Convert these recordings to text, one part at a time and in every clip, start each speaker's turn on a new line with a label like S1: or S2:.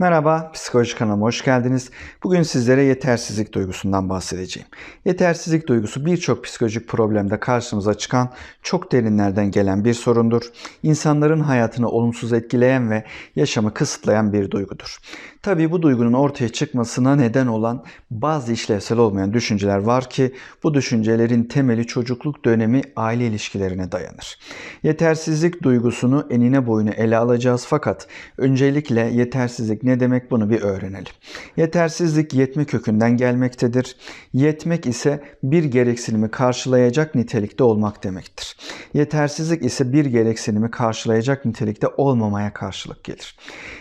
S1: Merhaba, Psikoloji kanalıma hoş geldiniz. Bugün sizlere yetersizlik duygusundan bahsedeceğim. Yetersizlik duygusu birçok psikolojik problemde karşımıza çıkan çok derinlerden gelen bir sorundur. İnsanların hayatını olumsuz etkileyen ve yaşamı kısıtlayan bir duygudur. Tabii bu duygunun ortaya çıkmasına neden olan bazı işlevsel olmayan düşünceler var ki bu düşüncelerin temeli çocukluk dönemi aile ilişkilerine dayanır. Yetersizlik duygusunu enine boyuna ele alacağız fakat öncelikle yetersizlik ne demek bunu bir öğrenelim. Yetersizlik yetme kökünden gelmektedir. Yetmek ise bir gereksinimi karşılayacak nitelikte olmak demektir. Yetersizlik ise bir gereksinimi karşılayacak nitelikte olmamaya karşılık gelir.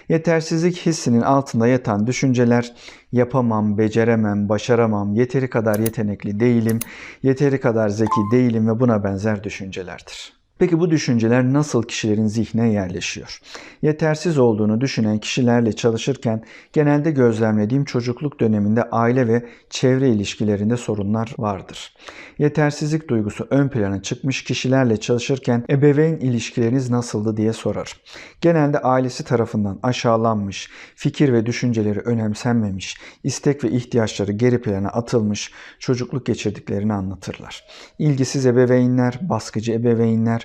S1: Yetersizlik hissinin altında yatan düşünceler yapamam, beceremem, başaramam, yeteri kadar yetenekli değilim, yeteri kadar zeki değilim ve buna benzer düşüncelerdir. Peki bu düşünceler nasıl kişilerin zihnine yerleşiyor? Yetersiz olduğunu düşünen kişilerle çalışırken genelde gözlemlediğim çocukluk döneminde aile ve çevre ilişkilerinde sorunlar vardır. Yetersizlik duygusu ön plana çıkmış kişilerle çalışırken ebeveyn ilişkileriniz nasıldı diye sorar. Genelde ailesi tarafından aşağılanmış, fikir ve düşünceleri önemsenmemiş, istek ve ihtiyaçları geri plana atılmış çocukluk geçirdiklerini anlatırlar. İlgisiz ebeveynler, baskıcı ebeveynler,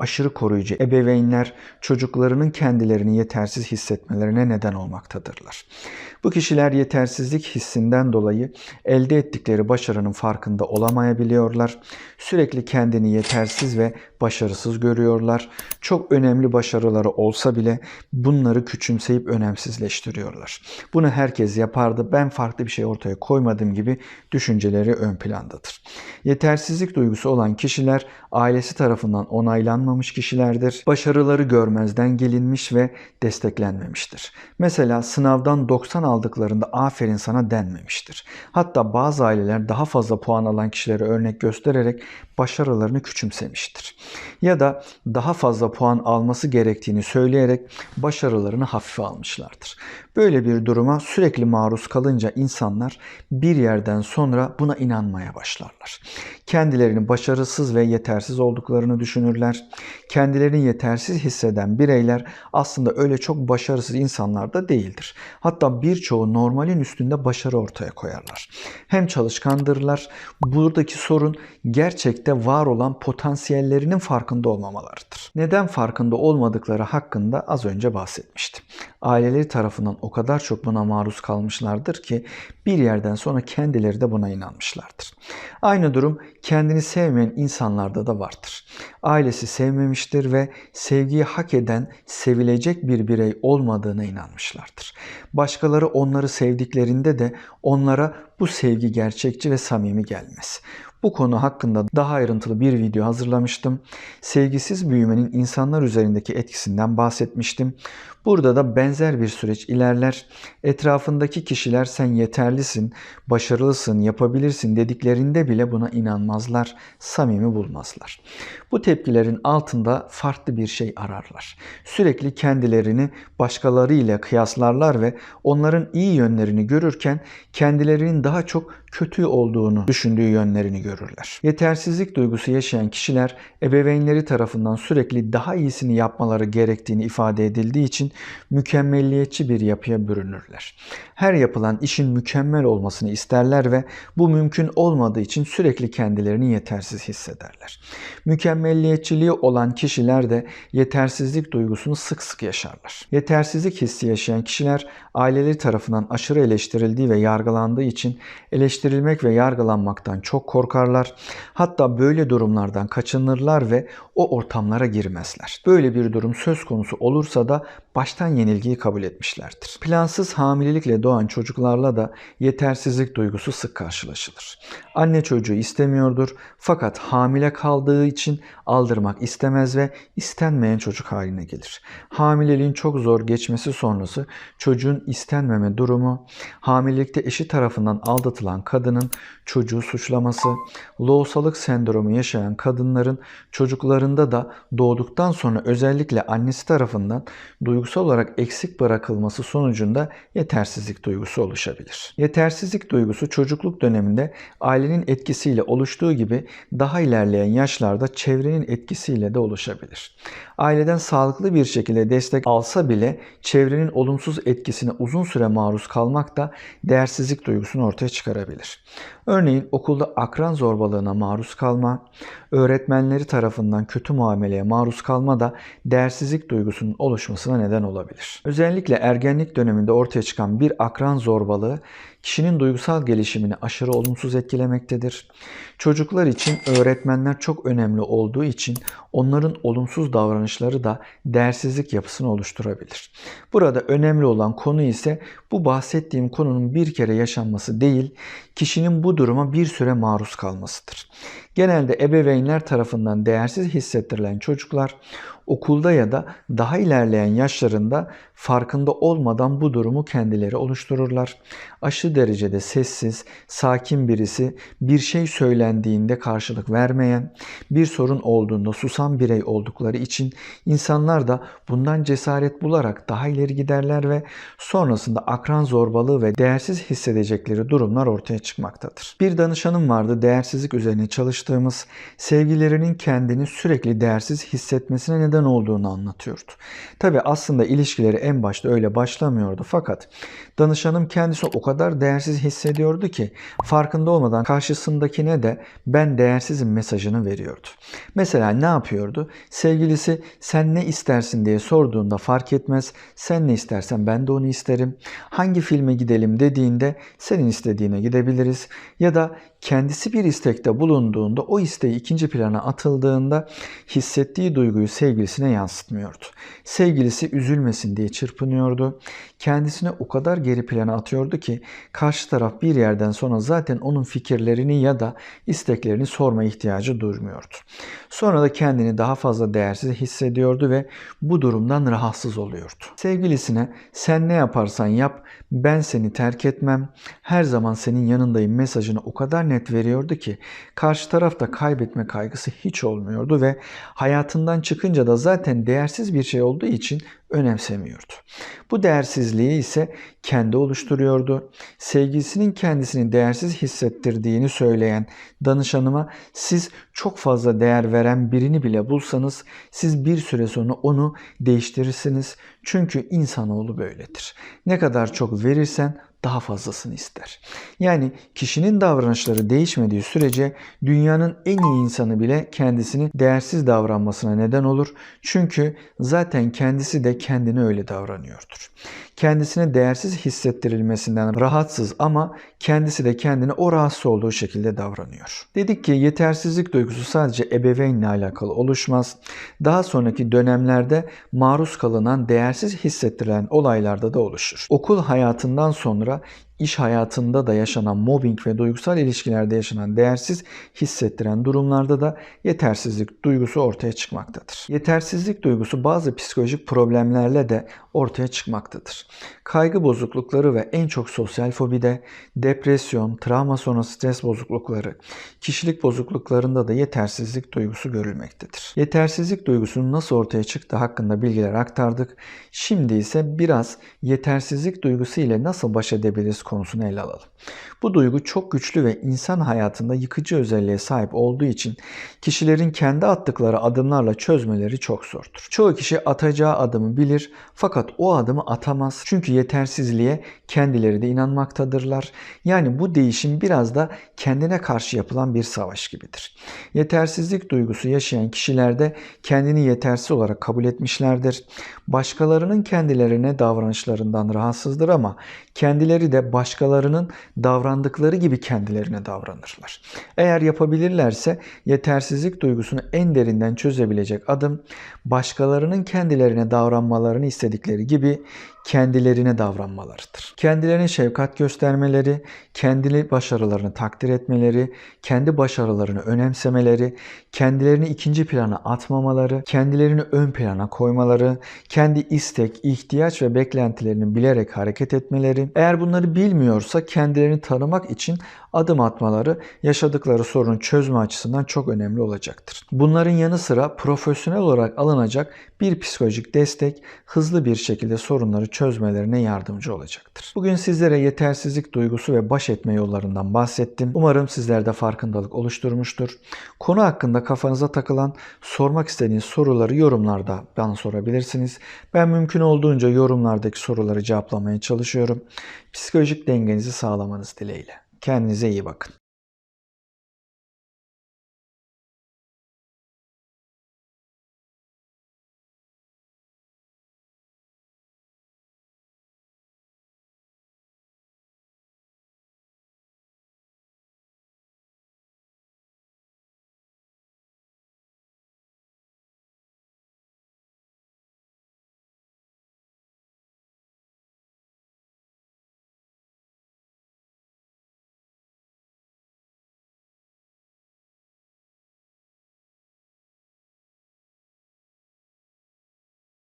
S1: aşırı koruyucu ebeveynler çocuklarının kendilerini yetersiz hissetmelerine neden olmaktadırlar. Bu kişiler yetersizlik hissinden dolayı elde ettikleri başarının farkında olamayabiliyorlar. Sürekli kendini yetersiz ve başarısız görüyorlar. Çok önemli başarıları olsa bile bunları küçümseyip önemsizleştiriyorlar. Bunu herkes yapardı. Ben farklı bir şey ortaya koymadım gibi düşünceleri ön plandadır. Yetersizlik duygusu olan kişiler ailesi tarafından onaylanmamış kişilerdir. Başarıları görmezden gelinmiş ve desteklenmemiştir. Mesela sınavdan 90 aldıklarında aferin sana denmemiştir. Hatta bazı aileler daha fazla puan alan kişilere örnek göstererek başarılarını küçümsemiştir. Ya da daha fazla puan alması gerektiğini söyleyerek başarılarını hafife almışlardır. Böyle bir duruma sürekli maruz kalınca insanlar bir yerden sonra buna inanmaya başlarlar. Kendilerini başarısız ve yetersiz olduklarını düşünürler. Kendilerini yetersiz hisseden bireyler aslında öyle çok başarısız insanlar da değildir. Hatta birçoğu normalin üstünde başarı ortaya koyarlar. Hem çalışkandırlar. Buradaki sorun gerçekte var olan potansiyellerinin farkında olmamalarıdır. Neden farkında olmadıkları hakkında az önce bahsetmiştim. Aileleri tarafından o kadar çok buna maruz kalmışlardır ki bir yerden sonra kendileri de buna inanmışlardır. Aynı durum kendini sevmeyen insanlarda da vardır. Ailesi sevmemiştir ve sevgiyi hak eden, sevilecek bir birey olmadığına inanmışlardır. Başkaları onları sevdiklerinde de onlara bu sevgi gerçekçi ve samimi gelmez. Bu konu hakkında daha ayrıntılı bir video hazırlamıştım. Sevgisiz büyümenin insanlar üzerindeki etkisinden bahsetmiştim. Burada da benzer bir süreç ilerler. Etrafındaki kişiler sen yeterlisin, başarılısın, yapabilirsin dediklerinde bile buna inanmazlar, samimi bulmazlar. Bu tepkilerin altında farklı bir şey ararlar. Sürekli kendilerini başkalarıyla kıyaslarlar ve onların iyi yönlerini görürken kendilerinin daha çok kötü olduğunu düşündüğü yönlerini görürler. Yetersizlik duygusu yaşayan kişiler ebeveynleri tarafından sürekli daha iyisini yapmaları gerektiğini ifade edildiği için mükemmelliyetçi bir yapıya bürünürler. Her yapılan işin mükemmel olmasını isterler ve bu mümkün olmadığı için sürekli kendilerini yetersiz hissederler. Mükemmelliyetçiliği olan kişiler de yetersizlik duygusunu sık sık yaşarlar. Yetersizlik hissi yaşayan kişiler aileleri tarafından aşırı eleştirildiği ve yargılandığı için eleştirilmek ve yargılanmaktan çok korkarlar. Hatta böyle durumlardan kaçınırlar ve o ortamlara girmezler. Böyle bir durum söz konusu olursa da baştan yenilgiyi kabul etmişlerdir. Plansız hamilelikle doğan çocuklarla da yetersizlik duygusu sık karşılaşılır. Anne çocuğu istemiyordur fakat hamile kaldığı için aldırmak istemez ve istenmeyen çocuk haline gelir. Hamileliğin çok zor geçmesi sonrası çocuğun istenmeme durumu, hamilelikte eşi tarafından aldatılan kadının çocuğu suçlaması, loğusalık sendromu yaşayan kadınların çocuklarında da doğduktan sonra özellikle annesi tarafından duygusal olarak eksik bırakılması sonucunda yetersizlik duygusu oluşabilir. Yetersizlik duygusu çocukluk döneminde ailenin etkisiyle oluştuğu gibi daha ilerleyen yaşlarda çevrenin etkisiyle de oluşabilir. Aileden sağlıklı bir şekilde destek alsa bile çevrenin olumsuz etkisine uzun süre maruz kalmak da değersizlik duygusunu ortaya çıkarabilir. Örneğin okulda akran zorbalığına maruz kalma, öğretmenleri tarafından kötü muameleye maruz kalma da değersizlik duygusunun oluşmasına neden olabilir. Özellikle ergenlik döneminde ortaya çıkan bir akran zorbalığı kişinin duygusal gelişimini aşırı olumsuz etkilemektedir. Çocuklar için öğretmenler çok önemli olduğu için onların olumsuz davranışları da değersizlik yapısını oluşturabilir. Burada önemli olan konu ise bu bahsettiğim konunun bir kere yaşanması değil, kişinin bu duruma bir süre maruz kalmasıdır. Genelde ebeveynler tarafından değersiz hissettirilen çocuklar okulda ya da daha ilerleyen yaşlarında farkında olmadan bu durumu kendileri oluştururlar. Aşırı derecede sessiz, sakin birisi bir şey söylendiğinde karşılık vermeyen, bir sorun olduğunda susan birey oldukları için insanlar da bundan cesaret bularak daha ileri giderler ve sonrasında akran zorbalığı ve değersiz hissedecekleri durumlar ortaya çıkmaktadır. Bir danışanım vardı değersizlik üzerine çalıştığımız, sevgilerinin kendini sürekli değersiz hissetmesine neden olduğunu anlatıyordu. Tabi aslında ilişkileri en başta öyle başlamıyordu fakat danışanım kendisini o kadar değersiz hissediyordu ki farkında olmadan karşısındakine de ben değersizim mesajını veriyordu. Mesela ne yapıyordu? Sevgilisi sen ne istersin diye sorduğunda fark etmez. Sen ne istersen ben de onu isterim. Hangi filme gidelim dediğinde senin istediğine gidebiliriz. Ya da kendisi bir istekte bulunduğunda o isteği ikinci plana atıldığında hissettiği duyguyu sevgilisine yansıtmıyordu. Sevgilisi üzülmesin diye çırpınıyordu. Kendisine o kadar geri plana atıyordu ki karşı taraf bir yerden sonra zaten onun fikirlerini ya da isteklerini sorma ihtiyacı duymuyordu. Sonra da kendini daha fazla değersiz hissediyordu ve bu durumdan rahatsız oluyordu. Sevgilisine sen ne yaparsan yap ben seni terk etmem, her zaman senin yanındayım mesajını o kadar net veriyordu ki karşı tarafta kaybetme kaygısı hiç olmuyordu ve hayatından çıkınca da zaten değersiz bir şey olduğu için önemsemiyordu. Bu değersizliği ise kendi oluşturuyordu. Sevgilisinin kendisini değersiz hissettirdiğini söyleyen danışanıma siz çok fazla değer veren birini bile bulsanız siz bir süre sonra onu değiştirirsiniz. Çünkü insanoğlu böyledir. Ne kadar çok verirsen daha fazlasını ister. Yani kişinin davranışları değişmediği sürece dünyanın en iyi insanı bile kendisini değersiz davranmasına neden olur. Çünkü zaten kendisi de kendini öyle davranıyordur. Kendisine değersiz hissettirilmesinden rahatsız ama kendisi de kendini o rahatsız olduğu şekilde davranıyor. Dedik ki yetersizlik duygusu sadece ebeveynle alakalı oluşmaz. Daha sonraki dönemlerde maruz kalınan değersiz hissettirilen olaylarda da oluşur. Okul hayatından sonra iş hayatında da yaşanan mobbing ve duygusal ilişkilerde yaşanan değersiz hissettiren durumlarda da yetersizlik duygusu ortaya çıkmaktadır. Yetersizlik duygusu bazı psikolojik problemlerle de ortaya çıkmaktadır. Kaygı bozuklukları ve en çok sosyal fobide, depresyon, travma sonrası stres bozuklukları, kişilik bozukluklarında da yetersizlik duygusu görülmektedir. Yetersizlik duygusunun nasıl ortaya çıktığı hakkında bilgiler aktardık. Şimdi ise biraz yetersizlik duygusu ile nasıl baş edebiliriz konusunu ele alalım. Bu duygu çok güçlü ve insan hayatında yıkıcı özelliğe sahip olduğu için kişilerin kendi attıkları adımlarla çözmeleri çok zordur. Çoğu kişi atacağı adımı bilir fakat o adımı atamaz. Çünkü yetersizliğe kendileri de inanmaktadırlar. Yani bu değişim biraz da kendine karşı yapılan bir savaş gibidir. Yetersizlik duygusu yaşayan kişilerde kendini yetersiz olarak kabul etmişlerdir. Başkalarının kendilerine davranışlarından rahatsızdır ama kendileri de başkalarının davrandıkları gibi kendilerine davranırlar. Eğer yapabilirlerse yetersizlik duygusunu en derinden çözebilecek adım başkalarının kendilerine davranmalarını istedikleri gibi kendilerine davranmalarıdır. Kendilerine şefkat göstermeleri, kendi başarılarını takdir etmeleri, kendi başarılarını önemsemeleri, kendilerini ikinci plana atmamaları, kendilerini ön plana koymaları, kendi istek, ihtiyaç ve beklentilerini bilerek hareket etmeleri, eğer bunları bilmiyorsa kendilerini tanımak için adım atmaları yaşadıkları sorunu çözme açısından çok önemli olacaktır. Bunların yanı sıra profesyonel olarak alınacak bir psikolojik destek hızlı bir şekilde sorunları çözmelerine yardımcı olacaktır. Bugün sizlere yetersizlik duygusu ve baş etme yollarından bahsettim. Umarım sizlerde farkındalık oluşturmuştur. Konu hakkında kafanıza takılan, sormak istediğiniz soruları yorumlarda bana sorabilirsiniz. Ben mümkün olduğunca yorumlardaki soruları cevaplamaya çalışıyorum. Psikolojik dengenizi sağlamanız dileğiyle. Kendinize iyi bakın.